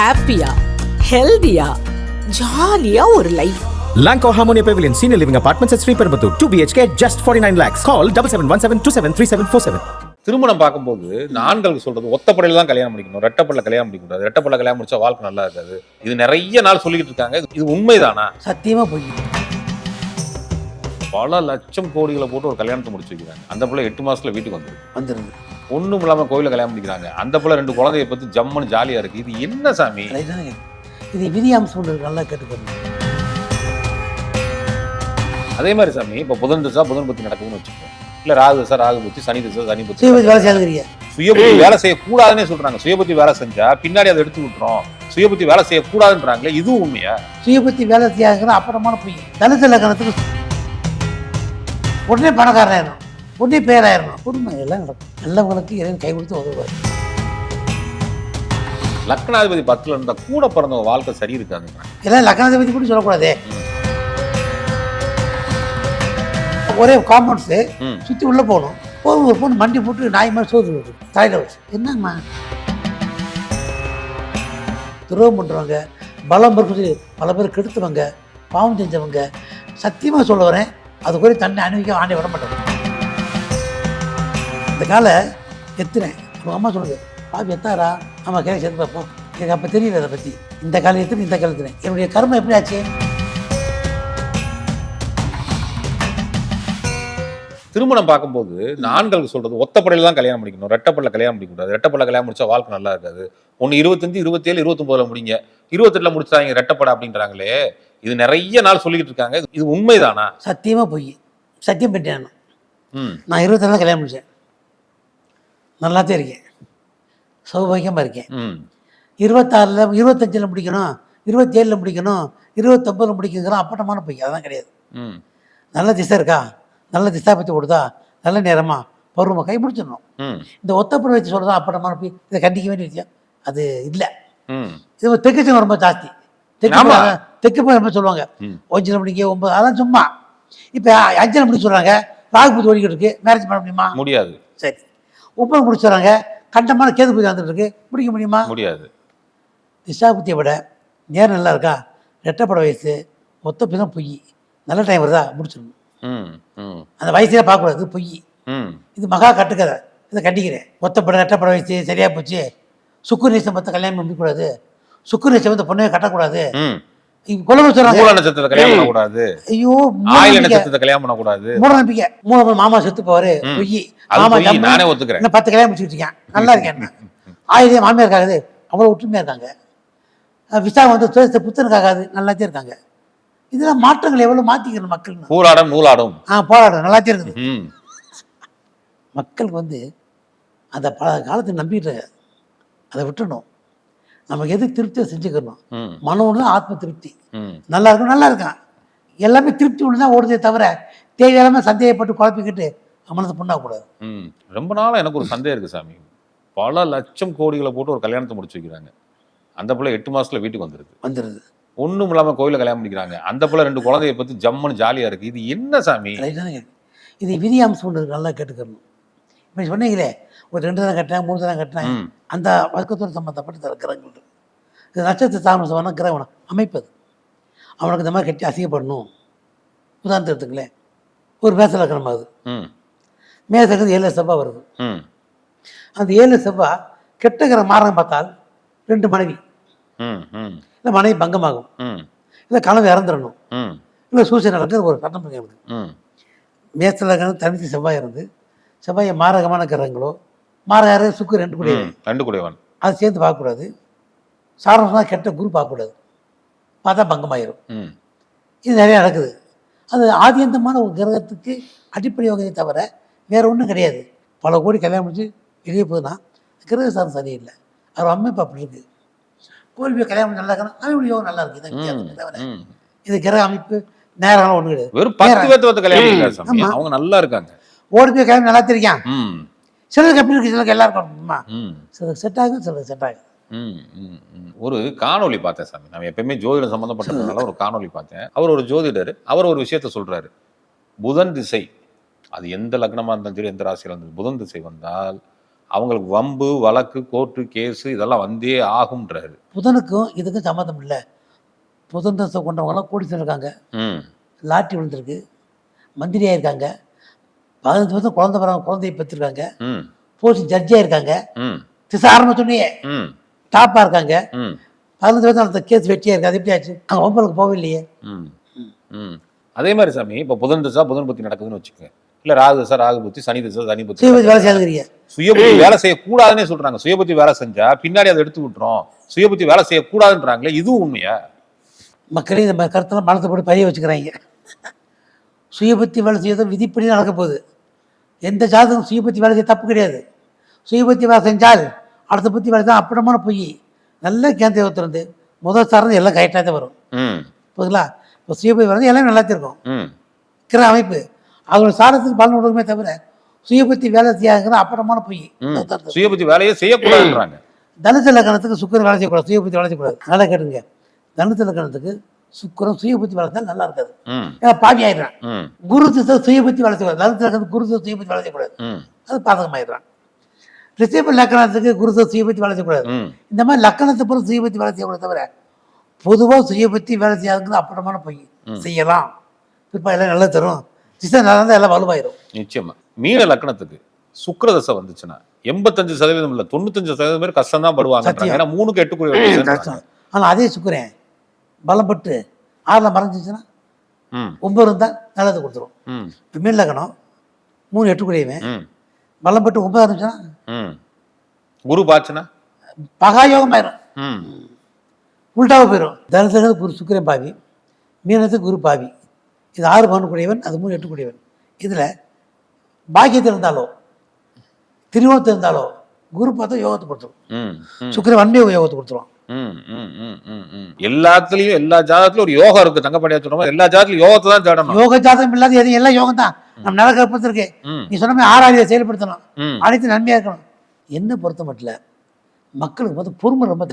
ஹாப்பியா ஹெல்தியா ஜாலியா ஒரு life Lanco Harmonia Pavilion Senior Living Apartments at Sri Perambatoor. 2 BHK, just 49 lakhs. Call 7717273747. திருமணம் பார்க்கும்போது இந்த ஆண்களுக்கு சொல்றது ஒத்தப்படையில தான் கல்யாணம் பண்ணிக்கணும் ரெட்டப்படல கல்யாணம் பண்ணிக்கூடாது ரெட்டப்படல கல்யாணம் முடிச்சா வாழ்க்கை நல்லா இருக்காது. இது நிறைய நாள் சொல்லிக்கிட்டு இருக்காங்க. இது உண்மைதானா? சத்தியமா போய் பல லட்சம் கோடிகளை போட்டு ஒரு கல்யாணத்தை முடிச்சு வைக்கிறாங்க. அந்த பிள்ளை எட்டு மாசத்துல வீட்டுக்கு வந்துருக்கு. வந்துருது. ஒண்ணும் இல்லாம கோயில கல்யாணம் பண்ணிக்கிறாங்க. அந்த பிள்ளை ரெண்டு குழந்தைய பத்தி ஜம்முன்னு ஜாலியா இருக்கு. இது என்ன சாமி. இது. விதி அம்சம் ஒன்று நல்லா கேட்டுக்கணும் அதே மாதிரி சாமி இப்ப புதன் திசா புதன் பத்தி நடக்குதுன்னு வச்சுக்கோங்க. இல்ல ராகு திசா ராகு பத்தி சனி திசா சனி செய்யாதுங்கிறீங்க சுயபுத்தி வேலை செய்யக்கூடாதுன்னே சொல்றாங்க. சுயபுத்தி வேலை செஞ்சா பின்னாடி அதை எடுத்து விட்டுரும். சுயபுத்தி வேலை செய்யக்கூடாதுன்றாங்களே இதுவும் உண்மையா? சுயபத்தி வேலை செய்யாதுங்கிற அப்புறமான பொய். தனுசு லக்கணத்துக்கு உடனே பணக்காரனாயிரும் உடனே பேராயிரணும். உண்மை எல்லாம் நடக்கும். நல்லவங்களுக்கு இறைவன் கை கொடுத்து உதவுவார். லக்னாதிபதி பத்துல இருந்தா கூட பிறந்தவங்க வாழ்க்கை சரி இருக்காதுங்க எல்லாம் லக்கணத்தை கூட சொல்லக்கூடாதே. ஒரே காம்பவுண்ட்ஸு. சுற்றி உள்ளே போகணும். போதும் ஒரு பொண்ணு மண்டி போட்டு நாய் மாதிரி சோறு வருது தலையில் வச்சு. என்னம்மா? துரோகம் பண்ணுறவங்க பலம் இருக்குது பல பேர் கெடுத்தவங்க பாவம் செஞ்சவங்க சத்தியமாக சொல்ல வரேன். அது கூட தன்னை அணிவிக்க ஆண்டை விட மாட்டாங்க காலை எத்துனேன் உங்கள் அம்மா சொல்லுது பாப்பி எத்தாரா ஆமாம் கிளை சேர்த்து பார்ப்போம் எனக்கு அப்போ தெரியல அதை பற்றி இந்த காலை எத்துனேன் இந்த காலை எத்துனேன் என்னுடைய கர்மம் எப்படி ஆச்சு? திருமணம் பார்க்கும்போது ஆண்களுக்கு சொல்றது ஒத்தப்படையில தான் கல்யாணம் பண்ணிக்கணும் ரெட்டப்படல கல்யாணம் பண்ணிக்கூடாது ரெட்டப்படல கல்யாணம் முடிச்சா வாழ்க்கை நல்லா இருக்காது. ஒன்னு இருபத்தஞ்சு இருபத்தேழு இருபத்தொன்பதுல முடிங்க. இருபத்தெட்டுல முடிச்சாங்க ரெட்டப்படை அப்படின்றாங்களே. இது நிறைய நாள் சொல்லிக்கிட்டு இருக்காங்க. இது உண்மைதானா? சத்தியமாக போய். சத்தியம் பண்ணிட்டேன் நான். ம். நான் இருபத்தேழு முடித்தேன் நல்லாத்தான் இருக்கேன். சௌபாகியமாக இருக்கேன். இருபத்தாறில் இருபத்தஞ்சில் முடிக்கணும் இருபத்தேழில் முடிக்கணும் இருபத்தொம்பதில் முடிக்கணுங்கிறோம் அப்பட்டமான பொய் அதெல்லாம் கிடையாது. நல்ல திசை இருக்கா? நல்ல திசா பற்றி கொடுத்தா நல்ல நேரமா பருவமாக கை முடிச்சிடணும். இந்த ஒத்தப்பட வச்சு சொல்கிறதா அப்பட்டமான பொய் இதை கண்டிக்க வேண்டிய விஷயம் அது இல்லை. இது தெற்கு சங்கம் ரொம்ப ஜாஸ்தி. தெற்கு தெற்கு போய் ரொம்ப சொல்லுவாங்க. ம். ஒஞ்சரை மணிக்கு ஒன்பது அதெல்லாம் சும்மா. இப்போ அஞ்சரை மணிக்கு சொல்கிறாங்க ராகு பூஜை ஓடிக்கிட்டு இருக்கு. மேரேஜ் பண்ண முடியுமா? முடியாது. சரி. ஒன்பது முடிச்சுறாங்க கண்டமான கேது பூஜை வந்துட்டு இருக்கு. முடிக்க முடியுமா? முடியாது. திசாபுத்தியை விட நேரம் நல்லா இருக்கா? ரெட்டப்பட வயசு ஒத்த தான் பொய். நல்ல டைம் வருதா? முடிச்சிடணும். ம் ம். அந்த வயசுல பார்க்கக்கூடாது. பொய். ம். இது மகா கட்டுக்கதை. இதை கண்டிக்கிறேன். ஒத்தப்பட ரெட்டப்பட வயசு சரியா போச்சு. சுக்கு நேசம் பார்த்து கல்யாணம் பண்ணிக்கூடாது சுக்கு நேசம் வந்து பொண்ணையை கட்டக்கூடாது. கொள்ள சொல்றாங்க மூல நட்சத்திரத்தை கல்யாணம் பண்ணக்கூடாது. ஐயோ ஆயில நட்சத்திரத்தை கல்யாணம் பண்ணக்கூடாது. மூட நம்பிக்கை. மூணு மாமா செத்து போவாரு. பொய். மாமா. நானே ஒத்துக்கிறேன். பத்து கல்யாணம் முடிச்சுட்டு இருக்கேன். நல்லா இருக்கேன் ஆயிரம் மாமியார் இருக்காது அவ்வளோ ஒற்றுமையாக இருக்காங்க. விசா வந்து துவசத்தை புத்தனுக்காகாது நல்லாத்தே இருக்காங்க. இதெல்லாம் மாற்றங்கள் எவ்வளோ மாற்றிக்கணும் மக்கள் பூராடம் நூலாடும். ஆ போராட்டம் நல்லாத்தே இருக்குது. மக்களுக்கு வந்து அந்த பல காலத்தை நம்பிட்டு அதை விட்டுணும் நமக்கு எது திருப்தியை செஞ்சுக்கணும் ம். மனம் ஒன்று ஆத்ம திருப்தி. நல்லா இருக்கும் நல்லா இருக்கான் எல்லாமே திருப்தி ஒன்று தான் ஓடுதே தவிர தேவையில்லாமல் சந்தேகப்பட்டு குழப்பிக்கிட்டு மனசை புண்ணாகக்கூடாது. ம். ரொம்ப நாளா எனக்கு ஒரு சந்தேகம் இருக்கு சாமி. பல லட்சம் கோடிகளை போட்டு ஒரு கல்யாணத்தை முடிச்சு வைக்கிறாங்க. அந்த பிள்ளை எட்டு மாசத்துல வீட்டுக்கு வந்துருது. வந்துடுது ஒண்ணும் இல்லாம கோயில கல்யாணம் பண்ணிக்கிறாங்க. அந்த பிள்ளை ரெண்டு குழந்தைய பத்தி ஜம்முன்னு ஜாலியா இருக்கு. இது என்ன சாமி? இது விதி அம்சம் ஒன்று நல்லா கேட்டுக்கணும். இப்போ சொன்னீங்களே ஒரு ரெண்டு தான் கட்டினேன் மூணு தான் கட்டினேன் ம். அந்த வர்க்கத்தோடு சம்மந்தப்பட்ட சில கிரகங்கள். இது நட்சத்திர தாமசமான கிரகணம் அமைப்பது அவனுக்கு இந்த மாதிரி கட்டி அசிங்கப்படணும். உதாரணத்துக்கு எடுத்துங்களேன் ஒரு மேச லக்கணம் ஆகுது ம். மேசங்கிறது ஏழு செவ்வாய் வருது. ம். அந்த ஏழு செவ்வாய் கெட்ட கிரகம் மாறம் பார்த்தால் ரெண்டு மனைவி. ம் ம். இல்லை மனைவி பங்கமாகும். ம். இல்லை கனவு இறந்துடணும் ம். இல்லை சூசைட் நடக்கிற ஒரு இருக்கு. எனக்கு மேச லக்கணம் தனித்து செவ்வாய் இருந்து செவ்வாயை மாரகமான கிரகங்களோ மாரகார சுக்கு ரெண்டு கூட. ரெண்டு குடையவன் அது சேர்ந்து பார்க்கக்கூடாது. சாரம்னா கெட்ட குரு பார்க்கக்கூடாது. பார்த்தா பங்கமாயிரும். இது நிறைய நடக்குது. அது ஆதியந்தமான ஒரு கிரகத்துக்கு அடிப்படை யோகத்தை தவிர வேற ஒன்றும் கிடையாது. பல கோடி கல்யாணம் முடிச்சு வெளியே போகுதுன்னா கிரக சாரம் சரியில்லை. அவர் அமைப்பு அப்படி இருக்கு. கோயில் போய் கல்யாணம் நல்லா இருக்கணும். அவனுடைய யோகம் நல்லா இருக்கு. தவிர இது கிரக அமைப்பு நேரம் ஒன்றும் கிடையாது. வெறும் பத்து பேர்த்து கல்யாணம். அவங்க நல்லா இருக்காங்க. ஓடி போய் கல்யாணம் நல்லா தெரியும். சிலருக்கு எப்படி இருக்கு? சிலருக்கு எல்லாருக்கும் சிலருக்கு செட் ஆகும் சிலருக்கு செட் ம். ஒரு காணொளி பார்த்தேன் சாமி. நம்ம எப்பயுமே ஜோதிடம் சம்மந்தப்பட்டதுனால ஒரு காணொளி பார்த்தேன். அவர் ஒரு ஜோதிடர். அவர் ஒரு விஷயத்த சொல்றாரு. புதன் திசை. அது எந்த லக்னமா இருந்தாலும் சரி எந்த ராசியில இருந்தாலும் புதன் திசை வந்தால் அவங்களுக்கு வம்பு வழக்கு கோர்ட்டு கேஸு இதெல்லாம் வந்தே ஆகும்ன்றாரு. புதனுக்கும் இதுக்கும் சம்மந்தம் இல்லை. புதன் தசை கொண்டவங்களாம் கூடி இருக்காங்க. ம். லாட்டரி விழுந்திருக்கு. மந்திரியாக இருக்காங்க. பதினஞ்சு வருஷம் குழந்தை பிறகு குழந்தைய பெற்றிருக்காங்க. ம். போலீஸ் ஜட்ஜியாக இருக்காங்க. ஆரம்பிச்சோடனே ம். டாப்பாக இருக்காங்க. ம். பதினஞ்சு வருஷம் அந்த கேஸ் வெட்டியாக இருக்குது அது எப்படி ஆச்சு? அங்கே ஒம்பளுக்கு போகவே இல்லையே ம். ம். அதே மாதிரி சாமி இப்போ புதன் தசா புதன் புத்தி நடக்குதுன்னு வச்சுக்கோங்க. இல்லை ராகு தசா ராகு புத்தி சனி தசா சனி புத்தி. வேலை செய்யாதுங்கிறீங்க சுயபுத்தி வேலை செய்யக்கூடாதுன்னே சொல்றாங்க. சுயபுத்தி வேலை செஞ்சா பின்னாடி அதை எடுத்து விட்டுரும். சுயபுத்தி வேலை செய்யக்கூடாதுன்றாங்களே இதுவும் உண்மையா? மக்களே இந்த கருத்தெல்லாம் மனத்தை போட்டு பதிய வச்சுக்கிறாங்க. சுயபத்தி வேலை செய்யறது விதிப்படி நடக்க போகுது. எந்த ஜாதகம் சுயபத்தி வேலை செய்ய தப்பு கிடையாது. சுயபத்தி வேலை செஞ்சால் அடுத்த பற்றி வேலை தான் அப்புறமான பொய். நல்ல கேந்திர ஒருத்தருந்து முதல் சார்ந்து எல்லாம் கரெக்டாக தான் வரும். ம். புரியுங்களா இப்போ சுயபதி வேலை எல்லாமே நல்லா இருக்கும். இருக்கிற அமைப்பு. அதோட சாரத்துக்கு பலன் கொடுக்குமே தவிர சுயபத்தி வேலை செய்யாதுங்கிற அப்புறமான பொய். சுயபுத்தி வேலையே செய்யக்கூடாதுன்றாங்க. தனுசு லக்கணத்துக்கு சுக்கரன் வேலை செய்யக்கூடாது சுயபத்தி வேலை செய்யக்கூடாது. நல்லா கேட்டுங்க. தனுசு லக்கணத்துக்கு சுக்கரன் சுயபத்தி செஞ்சால் நல்லா இருக்காது ஏன்னா பாவி ஆயிடுறான். குரு திசை சுயபத்தி தனுசு லக்கணத்துக்கு குரு திசை சுயபத்தி ம். அது பாதகமாயிடுறான். ரிஷப லக்கணத்துக்கு குரு திசை சுயபத்தி ம். இந்த மாதிரி லக்கணத்தை பொறுத்து சுயபத்தி வேலை செய்யக்கூடாது தவிர பொதுவாக சுயபத்தி வேலை செய்யாதுங்கிறது அப்புறமான பொய். செய்யலாம். இப்போ எல்லாம் நல்லா தரும். திசை நல்லா இருந்தால் எல்லாம் வலுவாயிரும். நிச்சயமா. மீன லக்கணத்துக்கு சுக்கிரதசை வந்துச்சுன்னா எண்பத்தஞ்சு சதவீதம் இல்ல தொண்ணூத்தஞ்சு சதவீதம் பேர் கஷ்டம் தான் படுவாங்க. ஏன்னா மூணுக்கு எட்டுக்குரிய கஷ்டம். ஆனால் அதே சுக்கரன். பலப்பட்டு ஆறில் மறைஞ்சிச்சுன்னா ஒன்பது இருந்தால் நல்லது கொடுத்துரும். இப்போ மீன் லக்கணம் மூணு எட்டு கூடியவன் ம். பலப்பட்டு ஒன்பது இருந்துச்சுன்னா குரு பாச்சுனா? பகாயோகம் ஆயிரும். உள்டாக போயிடும் தனுசனுக்கு குரு சுக்கிரன் பாவி மீனத்துக்கு குரு பாவி. இது ஆறு பவன் கூடியவன் அது மூணு எட்டு கூடியவன். இதில் பாக்கியத்தில் இருந்தாலோ திருவோணத்தில் இருந்தாலோ குரு பார்த்தா யோகத்தை கொடுத்துரும். சுக்கிரன் வன்மையை யோகத்தை கொடுத்துருவான். எல்லாத்துலயும் எல்லா ஜாதகத்திலும் ஒரு யோகம் இருக்கு. தங்கப்படியா மாதிரி எல்லா ஜாதகத்திலும் யோகத்தை தான் தேடணும். யோக ஜாதகம் இல்லாத எது எல்லாம் யோகம் தான். நம்ம நடக்க பொறுத்திருக்கு நீ சொன்ன மாதிரி ஆறாவது செயல்படுத்தணும். அனைத்து நன்மையாக இருக்கணும். என்ன பொறுத்த மட்டும் மக்களுக்கு வந்து பொறுமை ரொம்ப.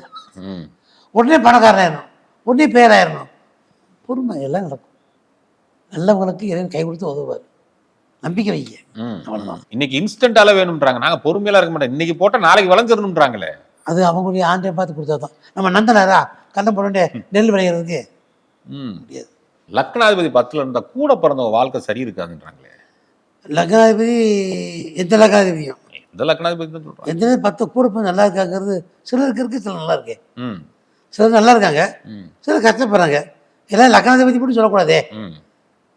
உடனே பணக்காரனாயிடணும். உடனே பேராயிடணும் பொறுமை எல்லாம் நடக்கும். நல்லவங்களுக்கு இறைவன் கை கொடுத்து உதவுவார். நம்பிக்கை வைங்க. இன்னைக்கு இன்ஸ்டன்டால வேணும்ன்றாங்க. நாங்க பொறுமையெல்லாம் இருக்க மாட்டோம். இன்னைக்கு போட்டா நாளைக்கு விளைஞ்சிடணும்ன்றாங்களே. அது அவங்களுடைய ஆண்டை பார்த்து கொடுத்தா தான் நம்ம நந்தனாரா? கண்ணை போட்டு நெல் விளையிறதுக்கு ம். முடியாது. லக்னாதிபதி பத்துல இருந்தா கூட பிறந்தவங்க வாழ்க்கை சரி இருக்காதுன்றாங்களே. லக்னாதிபதி எந்த லக்னாதிபதியும்? இந்த லக்னாதிபதி தான் எந்த பத்து கூட போய் நல்லா இருக்காங்கிறது சிலருக்கு இருக்கு சிலர் நல்லா இருக்கு. ம், சிலர் நல்லா இருக்காங்க சிலர் கஷ்டப்படுறாங்க. எல்லாம் லக்னாதிபதி மட்டும் சொல்லக்கூடாதே.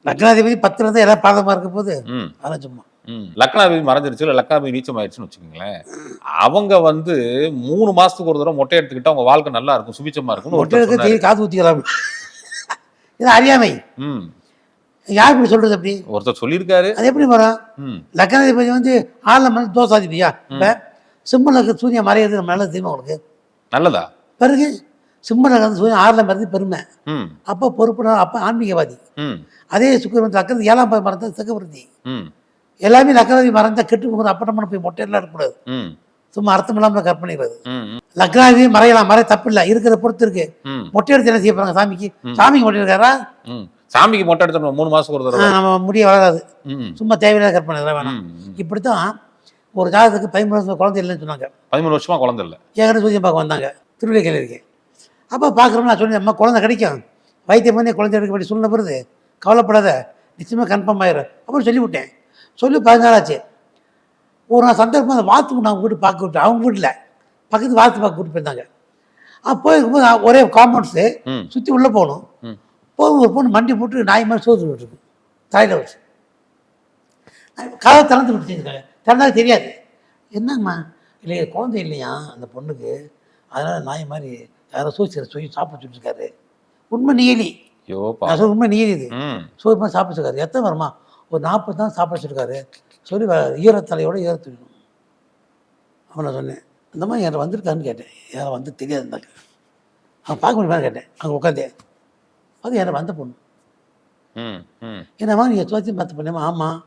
லக்னாதிபதி பத்துல இருந்தால் எல்லாம் பாதமாக இருக்க போது அதெல்லாம் சும்மா. ம். லக்னாதிபதி மறைஞ்சிருச்சு இல்ல லக்னாதிபதி நீச்சம் ஆயிடுச்சுன்னு வச்சுக்கோங்களேன். அவங்க வந்து மூணு மாசத்துக்கு ஒரு தடவை மொட்டை எடுத்துக்கிட்டா அவங்க வாழ்க்கை நல்லா இருக்கும் சுபிச்சமா இருக்கும் காது ஊற்றிக்கலாம் இது அறியாமை. ம். யார் இப்படி சொல்றது அப்படி? ஒருத்தர் சொல்லியிருக்காரு. அது எப்படி வரும் ம். லக்னாதிபதி வந்து ஆறில் மணி தோசாதிபதியா சிம்மனுக்கு சூரியன் மறையிறது நம்ம நல்லது தெரியுமா உங்களுக்கு? நல்லதா? பிறகு வந்து சூரியன் ஆறில் மறைந்து பெருமை. அப்போ பொறுப்புனா அப்போ ஆன்மீகவாதி. அதே சுக்கரன் லக்னது ஏழாம் மறந்தா சக்கரவர்த்தி ம். எல்லாமே லக்னாதிபதி மறந்தா கெட்டு போகுது அப்பட்டமான போய் மொட்டையெல்லாம் இருக்கக்கூடாது சும்மா அர்த்தம் இல்லாமல் கற்பனைகிறது லக்னாதிபதி மறையலாம் மறை தப்பு இல்லை இருக்கிறத பொறுத்து இருக்கு. மொட்டை எடுத்து என்ன செய்ய போறாங்க சாமிக்கு? சாமிக்கு மொட்டை எடுக்காரா சாமிக்கு மொட்டை எடுத்தோம் மூணு மாசத்துக்கு ஒரு தடவை. நம்ம முடிய வளராது. ம் சும்மா தேவையில்லாத கற்பனை இதெல்லாம் வேணாம். இப்படித்தான் ஒரு ஜாதகத்துக்கு பதிமூணு வருஷம் குழந்தை இல்லைன்னு சொன்னாங்க. பதிமூணு வருஷமா குழந்தை இல்லை. என்கிட்ட சூரியன் பார்க்க வந்தாங்க. திருவிழைக்கையில் இருக்கேன். அப்போ பார்க்குறோம் நான் சொன்னேன் அம்மா குழந்தை கிடைக்கும். வைத்தியம் பண்ணி குழந்தை எடுக்க வேண்டிய சூழ்நிலை வருது. கவலைப்படாத. நிச்சயமாக கன்ஃபார்ம் ஆயிரும். அப்படின்னு சொல்லிவிட்டேன். சொல்லி பதினாறு ஆச்சு ஒரு நாள் சந்தர்ப்பம் அந்த வாத்து நான் வீட்டு பார்க்க விட்டேன் அவங்க வீட்டில் பக்கத்து வாத்து பார்க்க கூட்டு போயிருந்தாங்க. அப்போ போயிருக்கும்போது ஒரே காம்பவுண்ட்ஸு சுற்றி உள்ளே போகணும் போகும் ஒரு பொண்ணு மண்டி போட்டு நாய் மாதிரி சோறு விட்டுருக்கு தலையில் வச்சு. கதவை திறந்து விட்டுருக்காங்க திறந்தாலும் தெரியாது. என்னங்கம்மா? இல்லையா குழந்தை இல்லையா அந்த பொண்ணுக்கு? அதனால் நாய் மாதிரி யாரோ சோசியரை சொல்லி சாப்பிட சொல்லியிருக்காரு உண்மை நீலி நான் சொல்ல உண்மை நீலி இது. சோறு மாதிரி சாப்பிட சொல்லிருக்காரு எத்தனை வருமா? ஒரு நாற்பது தான் சாப்பிட சொல்லியிருக்காரு சொல்லி ஈரத்தலையோட ஈரத்துணும் அவன் நான் சொன்னேன் இந்த மாதிரி யாரை வந்திருக்காருன்னு கேட்டேன். யாரை வந்து தெரியாதுந்தாங்க அவன் பார்க்க முடியுமா கேட்டேன். அங்கே உட்காந்தே அது யாரை வந்த பொண்ணு. என்னம்மா நீங்கள் சுவாத்தி பார்த்து பண்ணியம்மா ஆமாம்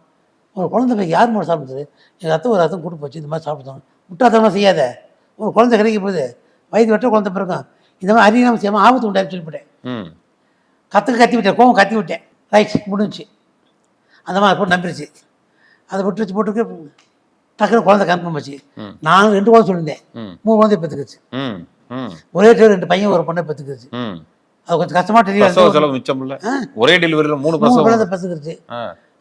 ஒரு குழந்தை போய் யார் மூலம் சாப்பிடுது? எங்கள் அத்தை ஒரு அர்த்தம் கூட்டு போச்சு இந்த மாதிரி சாப்பிட்டோம் முட்டாத்தனமாக செய்யாத. ஒரு குழந்தை கிடைக்க போகுது. வயது வெட்ட குழந்தை பிறக்கும் இந்த மாதிரி அறியாமல் செய்யாமல் ஆபத்து உண்டாயின்னு சொல்லிவிட்டேன் ம். கற்றுக்கு கத்தி விட்டேன். கோவம் கத்தி விட்டேன். ரைட் முடிஞ்சுச்சு. அந்த மாதிரி போட்டு நம்பிருச்சு. அதை விட்டு வச்சு போட்டுருக்கு டக்குனு குழந்தை கன்ஃபார்ம் ஆச்சு. ம். நான் ரெண்டு குழந்தை சொல்லியிருந்தேன். மூணு குழந்தை பெற்றுக்குச்சு ஒரே டைம் ரெண்டு பையன் ஒரு பொண்ணை பெற்றுக்குச்சு அது கொஞ்சம் பிரசவ தெரியும் செலவு மிச்சம் இல்ல. ஒரே டெலிவரியில மூணு மூணு குழந்தை பெற்றுக்குச்சு.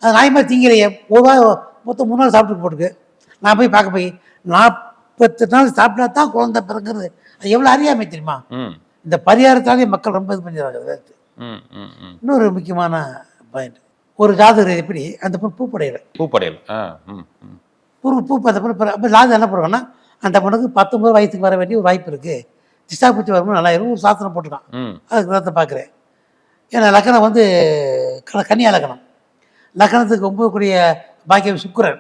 அது நாயமாக திங்கலையே. ஒரு வாரம் மொத்தம் மூணு நாள் சாப்பிட்டு போட்டுருக்கு. நான் போய் பார்க்க போய் நாற்பத்து நாள் சாப்பிட்டா தான் குழந்தை பிறகுறது அது எவ்வளோ அறியாமை தெரியுமா? இந்த பரிகாரத்தாலே மக்கள் ரொம்ப இது பண்ணிடுறாங்க இன்னொரு முக்கியமான பாயிண்ட் ஒரு ஜாதகர் எப்படி? அந்த பொண்ணு பூப்படையில. பூப்படையல். ஒரு பூ அந்த பொண்ணு அப்போ ஜாதகம் என்ன பண்ணுவாங்கன்னா அந்த பொண்ணுக்கு பத்தொம்பது வயசுக்கு வர வேண்டிய ஒரு வாய்ப்பு இருக்குது திசா பூச்சி வரும்போது நல்லா இருக்கும். ஒரு சாஸ்திரம் போட்டுருக்கான். ம். அதுக்கு கிரகத்தை பார்க்குறேன். ஏன்னா லக்கணம் வந்து க- கன்னியா லக்கணம். லக்கணத்துக்கு ஒம்பதுக்குரிய பாக்கியம் சுக்கிரன்.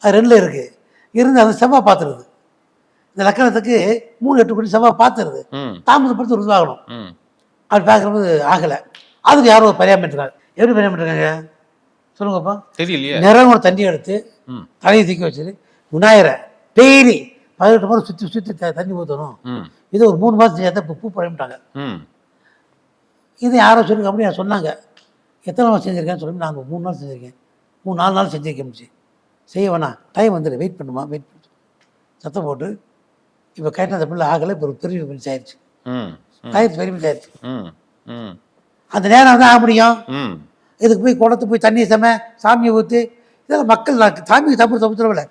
அது ரெண்டில் இருக்குது இருந்து அது செவ்வாய் பார்த்துருது. இந்த லக்கணத்துக்கு மூணு எட்டு கோடி செவ்வாய் பார்த்துருது. தாமதப்படுத்தி உருவாகணும் அப்படி பார்க்கும்போது ஆகலை. அதுக்கு யாரோ ஒரு பரியாம இருக்காங்க எப்படி பரியாம இருக்காங்க? சொல்லுங்கப்பா. தெரியலையே. நிறம் ஒரு தண்ணி எடுத்து தலையை தூக்கி வச்சுட்டு விநாயகரை டெய்லி பதினெட்டு முறை சுற்றி சுற்றி தண்ணி ஊற்றணும் இது ஒரு மூணு மாதம் சேர்த்து இப்போ பூ பழமிட்டாங்க இது யாரோ சொல்லுங்க அப்படி நான் சொன்னாங்க. எத்தனை நாள் செஞ்சுருக்கேன்னு சொல்லி நான் மூணு நாள் செஞ்சுருக்கேன். மூணு நாலு நாள் செஞ்சுருக்கேன் முடிச்சு செய்ய வேணாம். டைம் வந்துடு வெயிட் பண்ணுமா? வெயிட் பண்ணு. சத்தம் போட்டு. இப்போ கேட்ட அந்த பிள்ளை ஆகலை. இப்போ ஒரு பெரிய ஆயிடுச்சு ஆயிடுச்சு பெரிய ஆயிடுச்சு ம். ம். அந்த நேரம் வந்து ஆக முடியும். ம். இதுக்கு போய் குளத்து போய் தண்ணி செம சாமியை ஊற்றி இதெல்லாம் மக்கள் நான் சாமிக்கு தப்பு தப்பு சொல்லவில்லை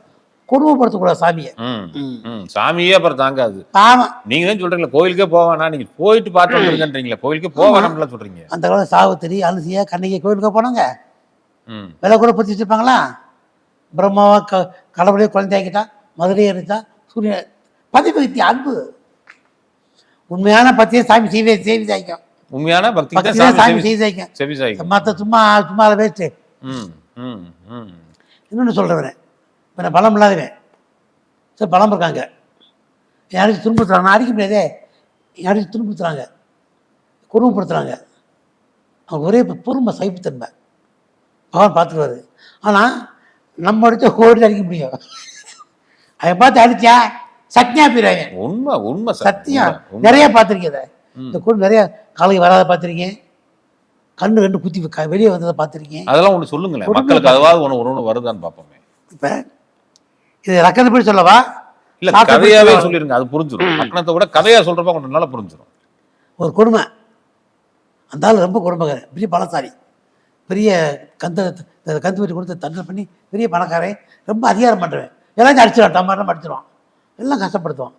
கொடுமைப்படுத்தக்கூடாது சாமியை. ம். ம். சாமியே அப்புறம் தாங்காது. ஆமாம் நீங்க தான் சொல்றீங்களா கோயிலுக்கே போவானா நீங்க போயிட்டு பார்த்து வந்துருங்கன்றீங்களா கோயிலுக்கே போவானாம்ல சொல்றீங்க. அந்த காலம் சாவித்திரி அலசியா கண்ணகி கோயிலுக்கு போனாங்க ம். விலை கூட பற்றி வச்சுருப்பாங்களா? பிரம்மாவா க கடவுளே குழந்தையாக்கிட்டா மதுரையை எடுத்தா சூரியன் பதிபக்தி அன்பு. உண்மையான பத்தியை சாமி செய்வே செய்தி சாய்க்கும் உண்மையான பக்தி சாமி சாமி செய்தி சாய்க்கும் செவி சாய்க்கும் மற்ற சும்மா சும்மா வேஸ்ட்டு. ம் ம் இன்னொன்று சொல்கிறவன் இப்போ நான் பலம் இல்லாதவன். சரி பலம் இருக்காங்க. யாரையும் துன்புறுத்துறாங்க. நான் அடிக்க முடியாதே. யாரையும் துன்புறுத்துறாங்க. குடும்பப்படுத்துகிறாங்க அவங்க ஒரே பொறுமை சகிப்புத்தன்மை. பகவான் பார்த்துருவாரு ஆனால் நம்ம அடித்த ஓடி அடிக்க முடியும். அதை பார்த்து அடிச்சா சக்தியா போயிடுவாங்க. உண்மை உண்மை சத்தியம். நிறைய பார்த்துருக்கேன் அதை இந்த கூட நிறைய காலை வராத பார்த்துருக்கேன் கண்ணு ரெண்டு குத்தி வெளியே வந்ததை பார்த்துருக்கேன் அதெல்லாம் ஒண்ணு சொல்லுங்களேன். மக்களுக்கு ஒண்ணு ஒரு ஒண்ணு வருதான்னு பார்ப்போமே. இப்போ இது ரக்கத்தை சொல்லவா? இல்ல பிடிச்ச- சொல்லிருங்க அது புரிஞ்சிடும் லக்னத்தை விட கதையா சொல்றப்ப கொஞ்சம் நல்லா புரிஞ்சிடும் ஒரு கொடுமை. அந்த ஆள் ரொம்ப கொடுமைக்காரன் பெரிய பலசாலி பெரிய கந்த கந்து வெட்டி கொடுத்து தண்டனை பண்ணி பெரிய பணக்காரன் ரொம்ப அதிகாரம் பண்ணுறவன் எல்லாத்தையும் அடிச்சிடுவான் டமாட்டம் அடிச்சிடுவான் எல்லாம் கஷ்டப்படுத்துவான்.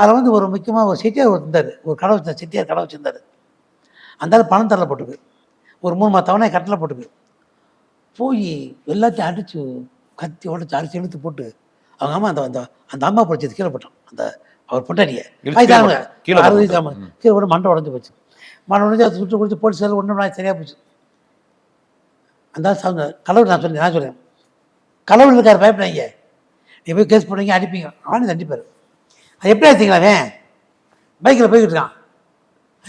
அதில் வந்து ஒரு முக்கியமாக ஒரு செட்டியார் ஒரு இருந்தார். ஒரு கடை வச்ச செட்டியார் கடை வச்சிருந்தார். அந்த பணம் தரல போட்டுக்கு. ஒரு மூணு மாத தவணை கட்டில் போட்டுக்கு. போய் எல்லாத்தையும் அடித்து கத்தி உடச்சி அடிச்சு இழுத்து போட்டு அவங்க அம்மா அந்த அந்த அந்த அம்மா பிடிச்சது கீழே போட்டான். அந்த அவர். கீழே அறுபது கீழே போட்டு மண்டை உடஞ்சி போச்சு. மண்டை உடஞ்சி அதை சுட்டு குடிச்சு போலீஸ் ஒன்றும் சரியாக போச்சு. அந்த சாங்க கடவுள் நான் சொன்னேன் நான் சொல்றேன் கடவுள் இருக்கார் பயப்படாதீங்க. நீ போய் கேஸ் போடுவீங்க அடிப்பீங்க. அவனே தண்டிப்பார் அது எப்படி ஆச்சுங்களா அவன்? பைக்கில் போய்கிட்டு இருக்கான்.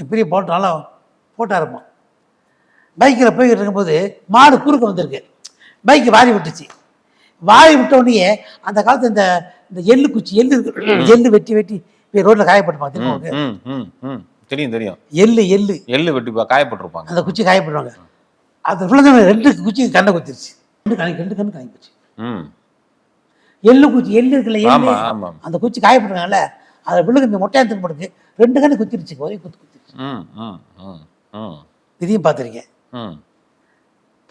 பெரிய போட்டு நல்லா போட்டா இருப்பான். பைக்கில் போய்கிட்டு இருக்கும்போது மாடு குறுக்க வந்திருக்கு. பைக்கு வாரி விட்டுச்சு. வாரி விட்ட உடனே அந்த காலத்து இந்த இந்த எள்ளு குச்சி எள்ளு எள்ளு வெட்டி வெட்டி போய் ரோட்டில் ம், ம். தெரியும் தெரியும். எள்ளு எள்ளு. எள்ளு வெட்டி காயப்பட்டிருப்பாங்க. அந்த குச்சி காயப்படுவாங்க. அது ரெண்டு குச்சி கண்ணை குத்திருச்சு. ரெண்டு கணக்கு ரெண்டு கண்ணு கணக்கு போச்சு ம். எள்ளு குச்சி எள்ளு இருக்குல்ல எள்ளு? அந்த குச்சி காயப்படுறாங்கல்ல அதை விழுகு இந்த மொட்டையாந்தத்துக்கு படுக்கு ரெண்டு கண்ணு குத்திருச்சு ஒரே குத்து குத்திருச்சு. இதையும் பார்த்துருக்கேன். ம்.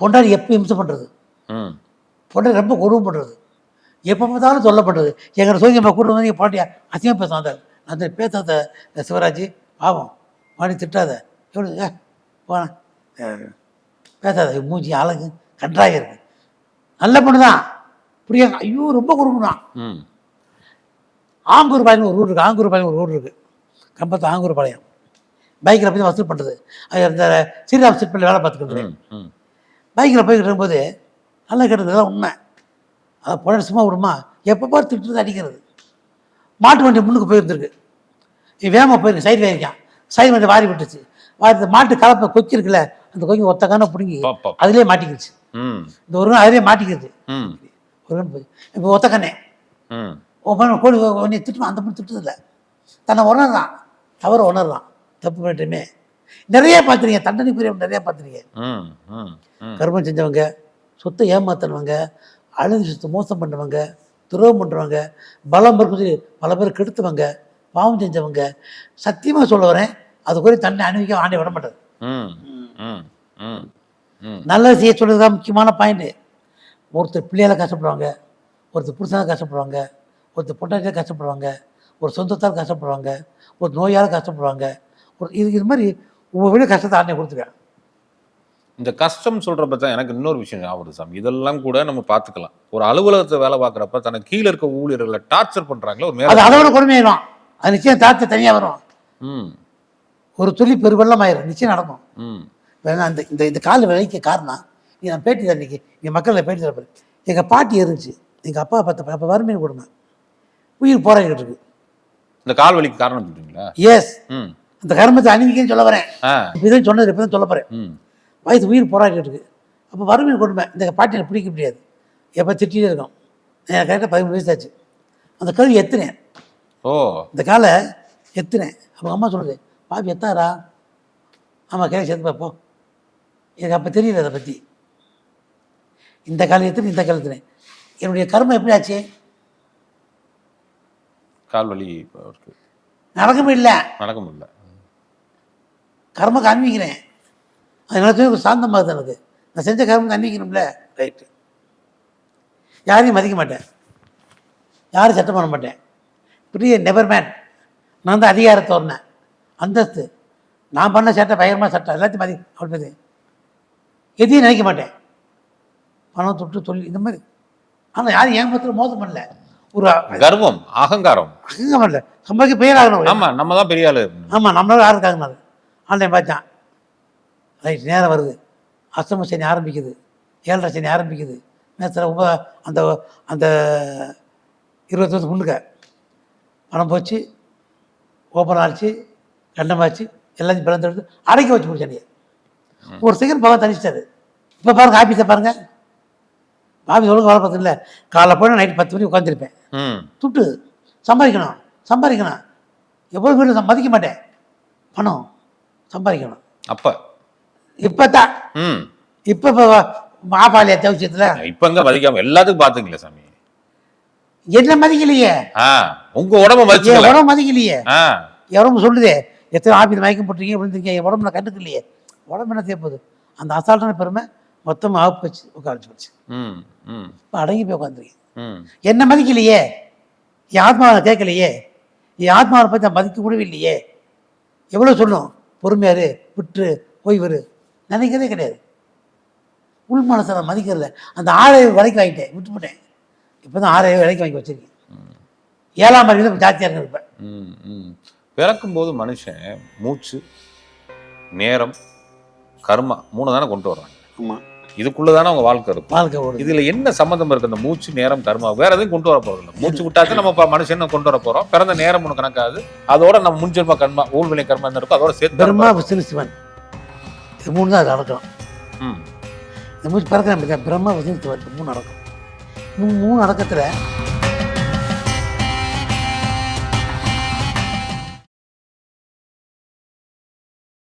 பொண்டாடி எப்போ இம்சம் பண்ணுறது ம். பொண்டாடி ரொம்ப கொடுமை பண்ணுறது எப்போ பார்த்தாலும் சொல்லப்படுறது. எங்களோட சோதியம் கூட்டு வந்து என் பாட்டியா? அசிங்கம் பேசும் அந்த அந்த பேசாத சிவராஜ் பாவம். பாடி திட்டாத. எவ்வளோ ஏ போன பேசாத மூஞ்சி அழகு கன்றாக இருக்கு. நல்ல பொண்ணு தான். புரியா ஐயோ ரொம்ப ம். ஆங்கூர் பாளையம் ஒரு ஊர் இருக்குது ஆங்கூர் பாளையம் ஒரு ஊர் இருக்குது கம்பத்து ஆங்கூர் பாளையம் பைக்கில் போய் வசூல் பண்ணுறது அது அந்த ஸ்ரீராம் சிற்பில் வேலை பார்த்துக்கிட்டு பைக்கில் போய்கிட்டு இருக்கும்போது நல்லா கேட்டது இதெல்லாம் உண்மை. அதை புழ சும்மா விடுமா? எப்போ பார்த்து திட்டுறது அடிக்கிறது. மாட்டு வண்டி முன்னுக்கு போயிருந்துருக்கு. நீ வேகமாக போயிருக்கு சைடு வேறிக்கான் சைடு வண்டி வாரி விட்டுச்சு. வாரி மாட்டு கலப்பை கொக்கி இருக்குல்ல அந்த கொக்கி ஒத்த கான பிடுங்கி பாப்பா. அதிலே மாட்டிக்கிடுச்சு ம். இந்த ஒரு நாள் அதிலே மாட்டிக்கிடுது ம். ஒரு போய் இப்போ ஒத்த கண்ணே ம். உன் பண்ண கோழி உன்னை திட்டுமா? அந்த மாதிரி திட்டுறதில்ல. தன்னை உணர்றான். தவறு உணர்றான். தப்பு பண்ணிட்டுமே நிறைய பார்த்துருக்கீங்க. தண்டனை புரிய நிறைய பார்த்துருக்கீங்க. ம் ம் ம். கர்மம் செஞ்சவங்க சொத்தை ஏமாத்தினவங்க அழுது சொத்து மோசம் பண்ணவங்க துரோகம் பண்ணுறவங்க பலம் சொல்லி பல பேர் கெடுத்தவங்க பாவம் செஞ்சவங்க. சத்தியமாக சொல்ல வரேன். அதுக்குரிய தன்னை அணிவிக்க ஆண்டை விட மாட்டார். ம் ம் ம் ம். நல்லது செய்ய சொல்கிறது தான் முக்கியமான பாயிண்ட்டு ஒருத்தர் பிள்ளையால கஷ்டப்படுவாங்க ஒருத்தர் புருஷனால கஷ்டப்படுவாங்க ஒருத்தர் பொண்டாட்டியால் கஷ்டப்படுவாங்க ஒரு சொந்தத்தால் கஷ்டப்படுவாங்க ஒரு நோயால் கஷ்டப்படுவாங்க. ஒரு இது இது மாதிரி ஒவ்வொரு கஷ்டத்தை ஆண்டை கொடுத்துருக்கேன் இந்த கஷ்டம் சொல்றப்ப தான் எனக்கு இன்னொரு விஷயம் ஞாபகம் சாமி. இதெல்லாம் கூட நம்ம பார்த்துக்கலாம். ஒரு அலுவலகத்தை வேலை பார்க்குறப்ப தனக்கு கீழே இருக்க ஊழியர்களை டார்ச்சர் பண்றாங்களே ஒரு அது அதோட கொடுமையாயிடும் அது நிச்சயம் தாத்த தனியாக வரும். ம். ஒரு துளி பெருவெள்ளம் ஆயிரும் நிச்சயம் நடக்கும். அந்த இந்த இந்த கால் விலைக்கு காரணம் நீ நான் பேட்டி தான் இன்னைக்கு. என் மக்களை பேட்டி தரப்போ எங்கள் பாட்டி இருந்துச்சு எங்கள் அப்பா பார்த்த அப்போ வறுமையின் கொடுமை உயிர் போராடிக்கிட்டு இருக்கு. இந்த கால் வலிக்கு காரணம் சொல்றீங்களா? எஸ் அந்த கர்மத்தை அணிவிக்கன்னு சொல்ல வரேன். ஆ. இப்போ இதான் சொன்னது இப்போ தான் சொல்ல போகிறேன் வயசு உயிர் போராடிட்டு இருக்கு. அப்போ வறுமையின் கொடுமை இந்த பாட்டியை பிடிக்க முடியாது. எப்போ திட்டிகிட்டே இருக்கும். எனக்கு கரெக்டாக பதிமூணு வயசு ஆச்சு அந்த கல்வி எத்துனேன். ஓ. இந்த காலை எத்துனேன். அப்போ அம்மா சொல்லுது பாப்பி எத்தாரா ஆமாம் கிளை சேர்த்து பார்ப்போம் எனக்கு அப்போ தெரியல அதை பற்றி இந்த எத்துனேன் இந்த காலை எத்துனேன் என்னுடைய கர்மம் எப்படி ஆச்சு கால் வலி நடக்கவே இல்லை. நடக்க முடியல கர்மக்கு அன்பிக்கிறேன் அது ஒரு சாந்தமாகுது எனக்கு. நான் செஞ்ச கர்மக்கு அன்பிக்கணும்ல ரைட்டு யாரையும் மதிக்க மாட்டேன். யாரும் சட்டம் பண்ண மாட்டேன். பெரிய நெவர் மேன் நான் தான் அதிகாரத்தை வரேன் அந்தஸ்து. நான் பண்ண சட்டை பயங்கரமாக சட்டம். எல்லாத்தையும் மதி அப்படி எதையும் நினைக்க மாட்டேன். பணம் தொட்டு சொல்லி இந்த மாதிரி. ஆனால் யாரும் பத்திரம் மோசம் பண்ணல? ஒரு கர்வம் அகங்காரம். அங்க பண்ணல சம்பாதிக்க பெயர் ஆகணும் ஆமா நம்ம தான் பெரிய ஆளு. ஆமாம் நம்மளால யாரும் இருக்காங்கனாரு ஆன்லைன் பார்த்தான் ரைட் நேரம் வருது. அஷ்டம சனி ஆரம்பிக்குது. ஏழரை சனி ஆரம்பிக்குது. நேரத்தில் உப அந்த அந்த இருபத்தி வருஷம் முன்னுக்க பணம் போச்சு ஓப்பன் ஆச்சு கண்டமாச்சு எல்லாத்தையும் பிறந்தெடுத்து அடக்கி வச்சு முடிச்சானிய ஒரு செகண்ட் பக்கம் தனிச்சிட்டாரு. இப்போ பாருங்க ஆஃபீஸை பாருங்க. ஆஃபீஸ் ஒழுங்கு வேலை பார்த்ததில்ல காலைல போய் நைட்டு பத்து மணிக்கு உட்காந்துருப்பேன் ம். துட்டு சம்பாதிக்கணும் சம்பாதிக்கணும். எப்போது வீட்டில் மதிக்க மாட்டேன். பணம் சம்பாதிக்கணும். அப்ப. இப்போ தான் ம். இப்போ இப்போ மாபாலிய விஷயத்தில் இப்ப எங்க மதிக்காம எல்லாத்துக்கும் பாத்துங்களே சாமி. என்ன மதிக்கலையே? உங்க உடம்ப மதிச்சுக்கல. உடம்பு மதிக்கலையே? உடம்பு சொல்லுதே எத்தனை ஆஃபீஸ் மயக்கம் போட்டிருக்கீங்க விழுந்திருக்கீங்க என் உடம்பு நான் கண்டுக்கலையே. உடம்பு என்ன செய்ய போகுது? அந்த அசால்ட்டான பெருமை? மொத்தமாக ஆப்பு வச்சு உட்கார வச்சு. போச்சு இப்போ அடங்கி போய் உட்காந்துருக்கேன் ம். என்ன மதிக்கலையே? என் ஆத்மாவை கேட்கலையே? என் ஆத்மாவை பற்றி நான் மதிக்க கூடவே இல்லையே? எவ்வளோ சொல்லும்? பொறுமையாரு விட்டு ஓய்வரு நினைக்கிறதே கிடையாது. உள் மனசை நான் மதிக்கிறதில்ல. அந்த ஆறாயிரம் விலைக்கு வாங்கிட்டேன் விட்டுவிட்டேன் இப்போ தான் ஆறாயிரம் விலைக்கு வாங்கி வச்சிருக்கேன். ஏழாம் அறிவு ஜாஸ்தியாக இருக்கு இப்போ. ம் ம். பிறக்கும்போது மனுஷன் மூச்சு நேரம் கர்மா மூணு தானே கொண்டு வர்றாங்க. இதுக்குள்ள தானே அவங்க வாழ்க்கை இருக்கும். வாழ்க்கை ஓடுது. இதுல என்ன சம்மந்தம் இருக்கு? அந்த மூச்சு நேரம் கர்மா வேற எதுவும் கொண்டு வர போறது இல்லை மூச்சு விட்டாச்சு நம்ம இப்ப மனுஷன் கொண்டு வர போறோம். பிறந்த நேரம் ஒன்று கணக்காது. அதோட நம்ம முன்ஜென்ம கர்மா ஊழ்வினை கர்மா என்ன இருக்கோ அதோட சேர்த்து பிரம்மா விஷ்ணு சிவன். இது மூணு தான் அது நடக்கும் ம். இந்த மூச்சு பிறக்கிறேன் பிரம்மா விஷ்ணு சிவன். இது மூணு நடக்கும். மூணு மூணு நடக்கத்தில்